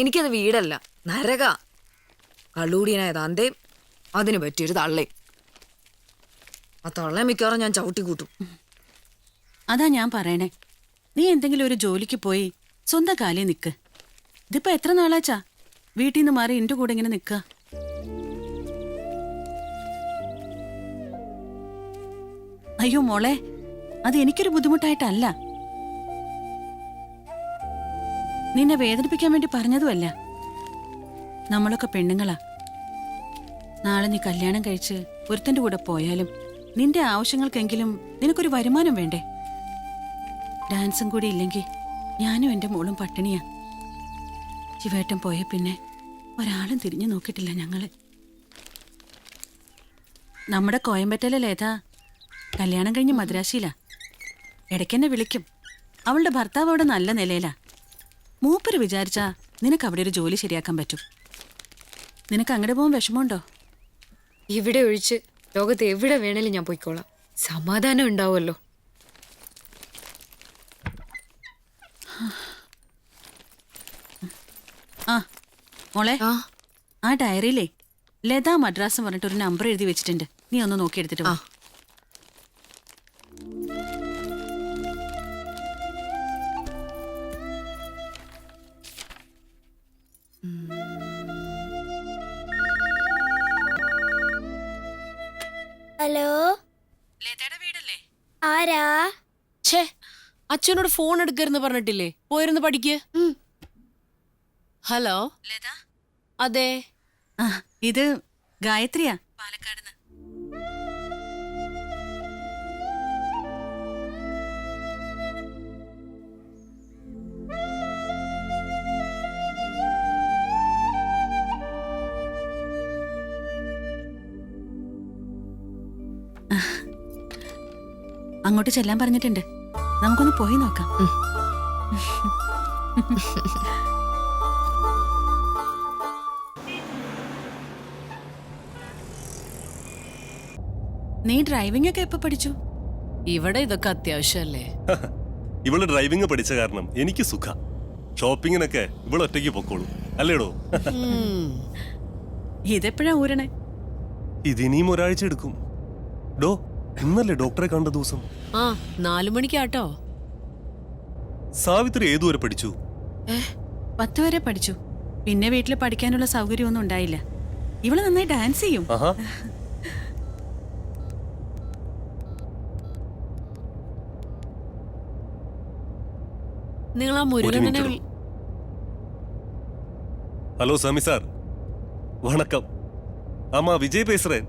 എനിക്കത് വീടല്ല. നരക. കള്ളൂടിയനായ താന്തേ അതിന് പറ്റിയൊരു തള്ളേ. ആ തള്ളേ മിക്കവാറും ഞാൻ ചവിട്ടി കൂട്ടും അതാ ഞാൻ പറയണേ. നീ എന്തെങ്കിലും ഒരു ജോലിക്ക് പോയി സ്വന്തം കാലിൽ നിക്ക്. ഇതിപ്പോ എത്ര നാളാച്ചാ? വീട്ടിൽ നിന്ന് മാറി എന്റെ കൂടെ ഇങ്ങനെ നിക്ക? അയ്യോ മോളെ അത് എനിക്കൊരു ബുദ്ധിമുട്ടായിട്ടല്ല. നിന്നെ വേദനിപ്പിക്കാൻ വേണ്ടി പറഞ്ഞതുമല്ല. നമ്മളൊക്കെ പെണ്ണുങ്ങളാ. നാളെ നീ കല്യാണം കഴിച്ച് ഒരുത്തന്റെ കൂടെ പോയാലും നിന്റെ ആവശ്യങ്ങൾക്കെങ്കിലും നിനക്കൊരു വരുമാനം വേണ്ടേ? ഡാൻസും കൂടി ഇല്ലെങ്കിൽ ഞാനും എന്റെ മോളും പട്ടിണിയാ. ശിവേട്ടൻ പോയ പിന്നെ ഒരാളും തിരിഞ്ഞു നോക്കിയിട്ടില്ല ഞങ്ങൾ നമ്മുടെ കോയമ്പറ്റയിലെ ലേത കല്യാണം കഴിഞ്ഞ് മദ്രാശിയിലാ. ഇടയ്ക്കെന്നെ വിളിക്കും. അവളുടെ ഭർത്താവ് അവിടെ നല്ല നിലയിലാ. മൂപ്പര് വിചാരിച്ചാ നിനക്ക് അവിടെ ഒരു ജോലി ശരിയാക്കാൻ പറ്റും. നിനക്ക് അങ്ങോട്ട് പോകാൻ വിഷമമുണ്ടോ? ഇവിടെ ഒഴിച്ച് ലോകത്ത് എവിടെ വേണേലും ഞാൻ പോയിക്കോളാം. സമാധാനം ഉണ്ടാവുമല്ലോ. ആ മോളെ ആ. ആ ഡയറിയിലേ ലതാ മദ്രാസ് പറഞ്ഞിട്ട് ഒരു നമ്പർ എഴുതി വെച്ചിട്ടുണ്ട്. നീ ഒന്ന് നോക്കി എടുത്തിട്ട് വാ ആരാ? ഛേ അച്ഛനോട് ഫോൺ എടുക്കരുന്ന് പറഞ്ഞിട്ടില്ലേ? പോയിരുന്ന് പഠിക്ക്. ഹലോ? ലത? അതെ. ആ ഇത് ഗായത്രിയാ. പാലക്കാട് അങ്ങോട്ട് ചെല്ലാൻ പറഞ്ഞിട്ടുണ്ട്. നമുക്കൊന്ന് പോയി നോക്കാം. നീ ഡ്രൈവിംഗ് ഒക്കെ എപ്പോ പഠിച്ചു? ഇവിടെ ഇതൊക്കെ അത്യാവശ്യമല്ലേ? ഇവൾ ഡ്രൈവിംഗ് പഠിച്ച കാരണം എനിക്ക് സുഖ. ഷോപ്പിങ്ങിനൊക്കെ ഇവൾ ഒറ്റയ്ക്ക് പൊക്കോളൂ. അല്ലേടോ. ഇതെപ്പോഴാ ഊരണേ? ഇതിനിയും ഒരാഴ്ച എടുക്കും. ഡോ ഇന്നല്ലേ ഡോക്ടറെ കണ്ട ദിവസം ആ നാലു മണിക്കാട്ടോ സാവിത്രി ഏതുവരെ പഠിച്ചു പത്ത് വരെ പഠിച്ചു പിന്നെ വീട്ടിൽ പഠിക്കാനുള്ള സൗകര്യമൊന്നും ഉണ്ടായില്ല ഇവള് നന്നായി ഡാൻസ് ചെയ്യും ആഹാ നിങ്ങൾ ആ ഒരു മുരുകനെ മിനിറ്റ് വിളി- ஹலோ சாமி சார் வணக்கம் ஆமா விஜய் பேசுறேன்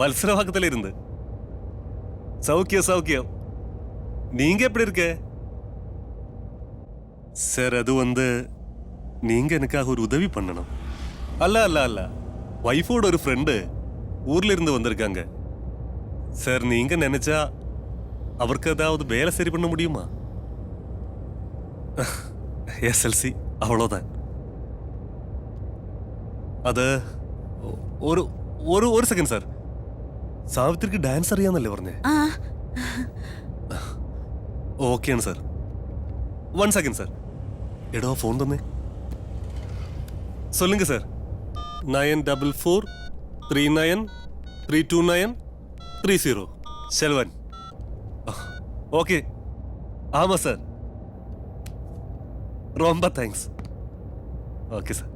வல்சரவாக்கத்துல இருந்து சௌக்கியம் சௌக்கியம். நீங்க எப்படி இருக்க? சார் அது வந்து நீங்க எனக்காக ஒரு உதவி பண்ணணும். அல்ல அல்ல அல்ல. ஒய்ஃபோட ஒரு ஃப்ரெண்டு ஊர்ல இருந்து வந்திருக்காங்க. சார் நீங்க நினைச்சா அவருக்கு ஏதாவது வேலை சரி பண்ண முடியுமா? எஸ்எல்சி அவ்வளோதான் அது ஒரு ஒரு ஒரு செகண்ட் சார். സാവിത്രിക്ക് ഡാൻസ് അറിയാന്നല്ലേ പറഞ്ഞേ ആ ഓക്കെയാണ് സാർ വൺ സെക്കൻഡ് സാർ എടോ ഫോൺ തന്നെ சொல்லுங்க sir nine double four three nine three two nine three zero Selvan okay ஆமாம் சார் ரொம்ப தேங்க்ஸ் ഓക്കെ സാർ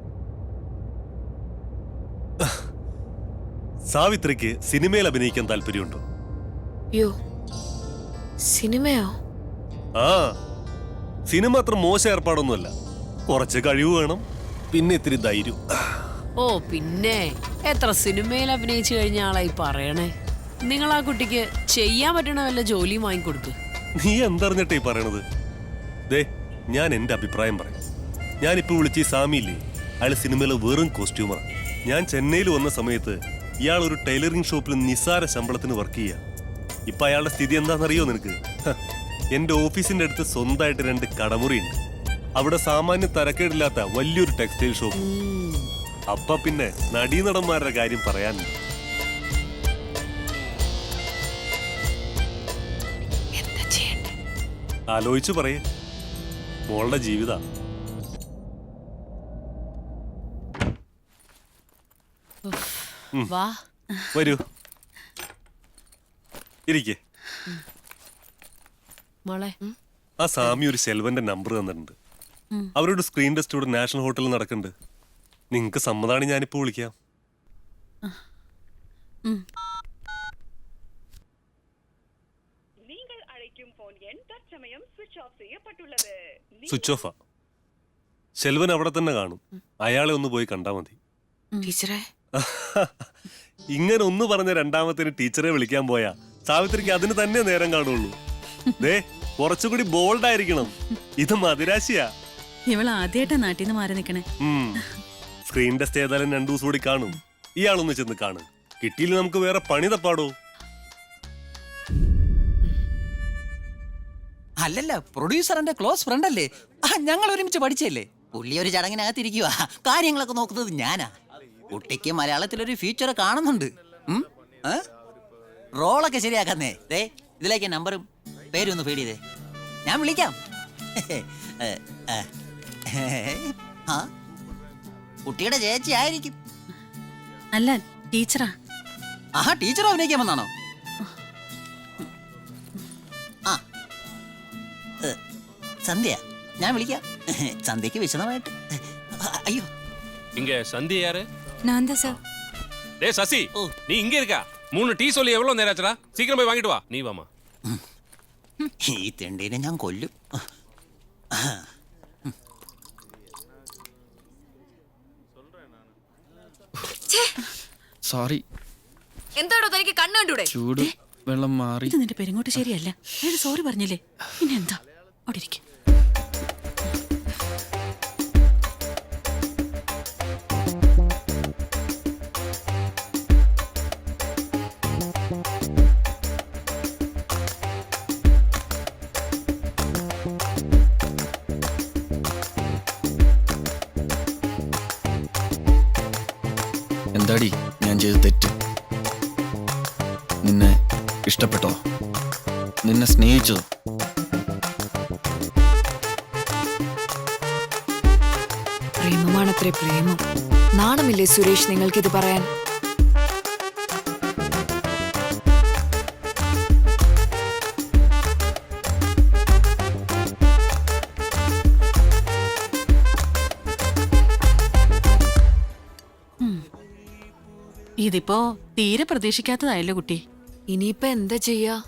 സാവിത്രിക്ക് സിനിമയിൽ അഭിനയിക്കാൻ താല്പര്യമുണ്ടോ? യോ സിനിമയോ? ആ സിനിമ അത്ര മോശം ഏർപ്പാടൊന്നുമല്ല. കുറച്ച് കഴിവ് വേണം പിന്നെ ഇത്തിരി ധൈര്യം. ഓ പിന്നെ എത്ര സിനിമയിൽ അഭിനയിച്ചു കഴിഞ്ഞ ആളായി പറയണേ? നിങ്ങൾ ആ കുട്ടിക്ക് ചെയ്യാൻ പറ്റണ വല്ല ജോലിയും വാങ്ങിക്കൊടുക്ക്. നീ എന്തറിഞ്ഞിട്ടേ പറയണത്? ദേ ഞാൻ എന്റെ അഭിപ്രായം പറയാം. ഞാനിപ്പോ വിളിച്ച ഈ സാമിയില്ലേ അയാൾ സിനിമയിലെ വെറും കോസ്റ്റ്യൂമറാണ് ഞാൻ ചെന്നൈയിൽ വന്ന സമയത്ത് ഇയാൾ ഒരു ടൈലറിംഗ് ഷോപ്പിൽ നിസ്സാര ശമ്പളത്തിന് വർക്ക് ചെയ്യുക ഇപ്പൊ അയാളുടെ സ്ഥിതി എന്താണെന്നറിയോ നിനക്ക്? എന്റെ ഓഫീസിന്റെ ഓഫീസിന്റെ അടുത്ത് സ്വന്തമായിട്ട് രണ്ട് കടമുറിയുണ്ട്. അവിടെ സാമാന്യ തരക്കേടില്ലാത്ത വലിയൊരു ടെക്സ്റ്റൈൽ ഷോപ്പ്. അപ്പ പിന്നെ നടീനടന്മാരുടെ കാര്യം പറയാനില്ല ആലോചിച്ചു പറയേ. മോളുടെ ജീവിത. വാ. വരൂ. ഇരിക്ക്. മോളെ. ആ സാമി ഒരു സെൽവന്റെ നമ്പർ തന്നിട്ടുണ്ട്. അവരോട് സ്ക്രീൻ ടെസ്റ്റ് ഇവിടെ നാഷണൽ ഹോട്ടലിൽ നടക്കുന്നുണ്ട്. നിങ്ങക്ക് സമ്മതാണ് ഞാനിപ്പോ വിളിക്കാം. സ്വിച്ച് ഓഫാ സെൽവൻ അവിടെ തന്നെ കാണും. അയാളെ ഒന്ന് പോയി കണ്ടാ മതി. ടീച്ചറേ ഇങ്ങനെ ഒന്ന് പറഞ്ഞ രണ്ടാമത്തിന് ടീച്ചറെ വിളിക്കാൻ പോയാ. സാവിത്രിക്ക് അതിന് തന്നെ നേരം കാണുള്ളൂ. ദേ കുറച്ചുകൂടി ബോൾഡ് ആയിരിക്കണം ഇത് മതിരാശിയാ ഇവൾ ആദ്യമായിട്ടാ നാട്ടിൽ നിന്ന് മാറി നിൽക്കണേ സ്ക്രീൻ ടെസ്റ്റ് ഏതായാലും രണ്ടു ദിവസം കൂടി കാണും. ഇയാളൊന്ന് ചെന്ന് കാണും. കിട്ടിയില്ല നമുക്ക് വേറെ പണി തപ്പാടോ? അല്ലല്ല പ്രൊഡ്യൂസറിന്റെ ക്ലോസ് ഫ്രണ്ട് അല്ലേ? ഞങ്ങൾ ഒരുമിച്ച് പഠിച്ചല്ലേ പുള്ളി ഒരു ചടങ്ങിനകത്തിരിക്കുക കാര്യങ്ങളൊക്കെ നോക്കുന്നത് ഞാനാ. കുട്ടിക്ക് മലയാളത്തിൽ ഒരു ഫ്യൂച്ചർ കാണുന്നുണ്ട് റോളൊക്കെ ശരിയാക്കാന്നേ. ദേ ഇതിലേക്ക് നമ്പറും പേരും ഒന്ന് ഫീഡ് ചെയ്തേ. ഞാൻ വിളിക്കാം. കുട്ടിയുടെ ചേച്ചി ആയിരിക്കും. അല്ല ടീച്ചറാ. ആ ടീച്ചർ അഭിനയിക്കാൻ വന്നാണോ ആ സന്ധ്യ ഞാൻ വിളിക്കാം. സന്ധ്യക്ക് വിശദമായിട്ട്. അയ്യോ. ഇങ്ങ സന്ധ്യ நான் தான் சார் டேய் சசி ஓ. நீ இங்க இருக்கா மூணு டீ சொல்லி எவ்வளவு நேரம் ஆச்சுடா சீக்கிரம் போய் வாங்கிட்டு வா நீ வாமா ഈ തെണ്ടീനെ ഞാൻ കൊല്ലും സോറി എന്താടോ തനിക്ക് കണ്ണു കണ്ടൂടെ ചൂട് വെള്ളം മാറി ഇത് നിന്റെ പെരുങ്ങോട്ട് ശരിയല്ല അയാൾ സോറി പറഞ്ഞില്ലേ പിന്നെ എന്താ അവിടെ ഇരിക്കും എന്താടി? ഞാൻ ചെയ്ത് തെറ്റ്. നിന്നെ ഇഷ്ടപ്പെട്ടോ? നിന്നെ സ്നേഹിച്ചോ? പ്രേമമാണത്രേ പ്രേമം. നാണമില്ലേ സുരേഷ് നിങ്ങൾക്കിത് പറയാൻ? ഇതിപ്പോ തീരെ പ്രതീക്ഷിക്കാത്തതായല്ലോ കുട്ടി. ഇനിയിപ്പോ എന്താ ചെയ്യാ?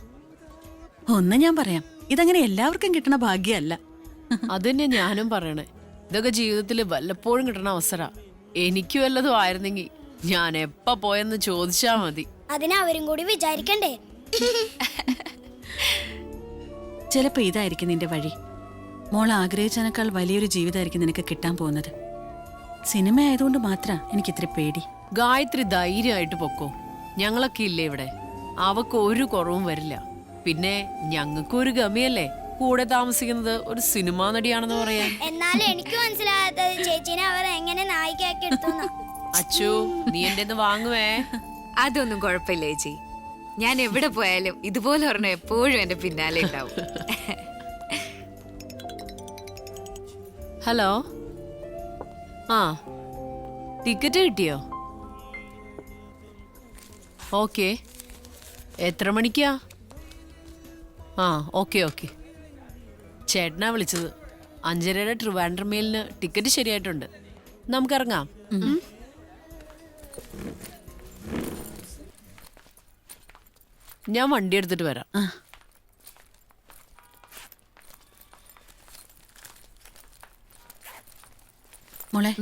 ഒന്ന് ഞാൻ പറയാം. ഇതങ്ങനെ എല്ലാവർക്കും കിട്ടണ ഭാഗ്യമല്ല. അത് തന്നെ ഞാനും പറയണേ. ഇതൊക്കെ ജീവിതത്തിൽ വല്ലപ്പോഴും കിട്ടണ അവസര. എനിക്ക് വല്ലതും ആയിരുന്നെങ്കിൽ ഞാൻ എപ്പ പോയെന്ന് ചോദിച്ചാ മതി. അതിനെ അവരും കൂടി വിചാരിക്കണ്ടേ? ചിലപ്പോ ഇതായിരിക്കും നിന്റെ വഴി. മോൾ ആഗ്രഹിച്ചതിനേക്കാൾ വലിയൊരു ജീവിതമായിരിക്കും നിനക്ക് കിട്ടാൻ പോകുന്നത്. സിനിമ ആയതുകൊണ്ട് മാത്ര എനിക്കിത്തിരി പേടി. ഗായത്രി ധൈര്യമായിട്ട് പൊക്കോ. ഞങ്ങളൊക്കെ ഇല്ലേ ഇവിടെ? അവക്ക് ഒരു കുറവും വരില്ല. പിന്നെ ഞങ്ങൾക്കും ഒരു ഗമിയല്ലേ? കൂടെ താമസിക്കുന്നത് ഒരു സിനിമാ നടിയാണെന്ന് പറയാൻ. എന്നാലും എനിക്ക് മനസ്സിലാകാത്തത് ചേച്ചിനെ അവർ എങ്ങനെ നായികയാക്കി എടുത്തു അച്ചു നീ എന്റെ വാങ്ങുവേ. അതൊന്നും കുഴപ്പമില്ല ചേച്ചി. ഞാൻ എവിടെ പോയാലും ഇതുപോലെ ഒരെണ്ണം എപ്പോഴും എന്റെ പിന്നാലെ ഉണ്ടാവും. ഹലോ. ആ ടിക്കറ്റ് കിട്ടിയോ? ഓക്കെ. എത്ര മണിക്കാ? ആ ഓക്കെ ഓക്കെ. ചേട്ടനാ വിളിച്ചത്. അഞ്ചരയുടെ ട്രിവാൻഡ്രം മെയിലിന് ടിക്കറ്റ് ശരിയായിട്ടുണ്ട്. നമുക്കിറങ്ങാം? ഞാൻ വണ്ടി എടുത്തിട്ട് വരാം. മോളെ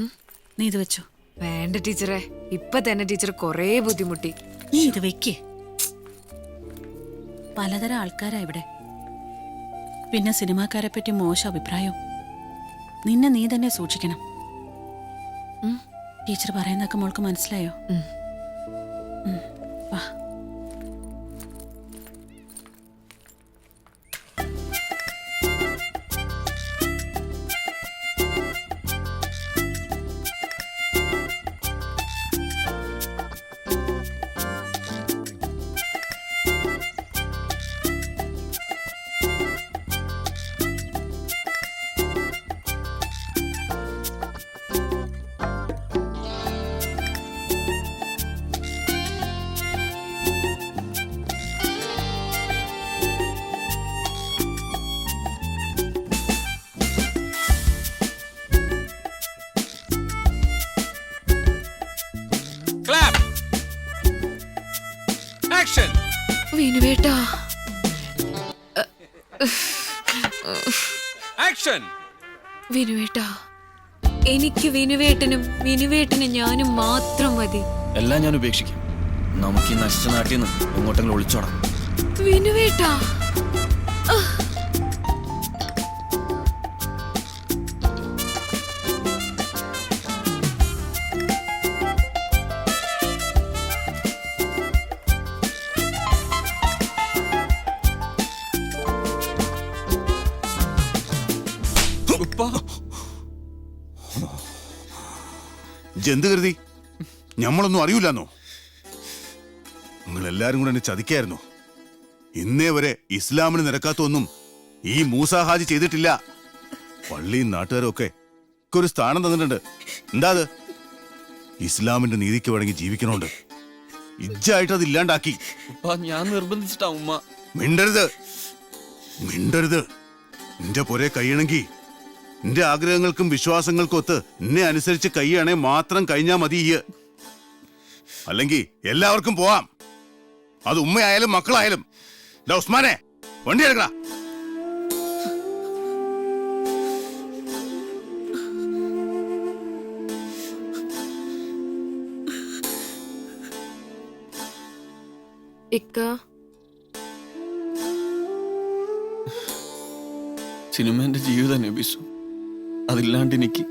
നീ ഇത് വെച്ചോ. വേണ്ട ടീച്ചറെ. ഇപ്പൊ തന്നെ ടീച്ചർ കൊറേ ബുദ്ധിമുട്ടി. നീ ഇത് വെക്ക്. പലതരം ആൾക്കാരാ ഇവിടെ. പിന്നെ സിനിമാക്കാരെ പറ്റി മോശം അഭിപ്രായം. നിന്നെ നീ തന്നെ സൂക്ഷിക്കണം. ടീച്ചർ പറയുന്നൊക്കെ മോൾക്ക് മനസ്സിലായോ? ആക്ഷൻ! വിനുവേട്ടാ എനിക്ക് വിനുവേട്ടനും വിനുവേട്ടനും ഞാനും മാത്രം മതി. എല്ലാം ഞാൻ ഉപേക്ഷിക്കും. നമുക്ക് ഈ നശിച്ച നാട്ടിൽ നിന്ന് എങ്ങോട്ടെങ്കിലും ഒളിച്ചോടാം. വിനുവേട്ടാ ജന്തു കരുതി? ഞമ്മളൊന്നും അറിയില്ലെന്നോ? നിങ്ങൾ എല്ലാരും കൂടെ എന്നെ ചതിക്കായിരുന്നു. ഇന്നേ വരെ ഇസ്ലാമിന് നിരക്കാത്തൊന്നും ഈ മൂസാഹാജി ചെയ്തിട്ടില്ല. പള്ളിയും നാട്ടുകാരും ഒക്കെ ഒരു സ്ഥാനം തന്നിട്ടുണ്ട്. എന്താ അത്? ഇസ്ലാമിന്റെ നീതിക്ക് വഴങ്ങി ജീവിക്കണോണ്ട്. ഇജ്ജായിട്ട് അത് ഇല്ലാണ്ടാക്കി. ഞാൻ നിർബന്ധിച്ചിട്ടാ ഉമ്മ. മിണ്ടരുത്. മിണ്ടരുത്. നിന്റെ പൊരേ കൈയണമെങ്കിൽ നിന്റെ ആഗ്രഹങ്ങൾക്കും വിശ്വാസങ്ങൾക്കും ഒത്ത് എന്നെ അനുസരിച്ച് കൈയാണേ മാത്രം കഴിഞ്ഞാ മതി ഈ. അല്ലെങ്കിൽ എല്ലാവർക്കും പോവാം. അത് ഉമ്മയായാലും മക്കളായാലും. ഉസ്മാനെ വണ്ടി എടുക്കടാ. ഇക്ക. സിനിമ എന്റെ ജീവിതം നബിസു അതില്ലാണ്ട് എനിക്ക്